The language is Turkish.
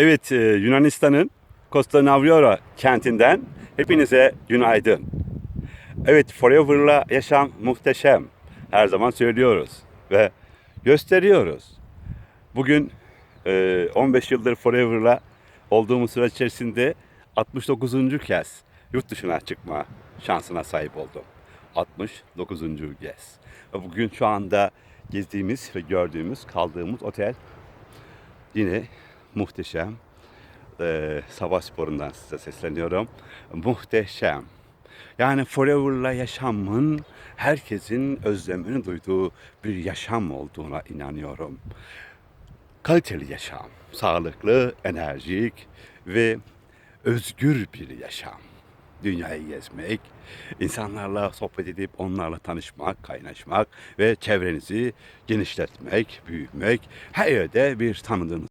Evet, e, Yunanistan'ın Costa Naviora kentinden hepinize günaydın. Evet, Forever'la yaşam muhteşem. Her zaman söylüyoruz ve gösteriyoruz. Bugün e, 15 yıldır Forever'la olduğumuz süre içerisinde 69. kez yurt dışına çıkma şansına sahip oldum. 69. kez. Ve bugün şu anda gezdiğimiz ve gördüğümüz, kaldığımız otel yine muhteşem. Ee, sabah sporundan size sesleniyorum. Muhteşem. Yani Forever'la yaşamın herkesin özlemini duyduğu bir yaşam olduğuna inanıyorum. Kaliteli yaşam, sağlıklı, enerjik ve özgür bir yaşam. Dünyayı gezmek, insanlarla sohbet edip onlarla tanışmak, kaynaşmak ve çevrenizi genişletmek, büyütmek, her yerde bir tanıdığınız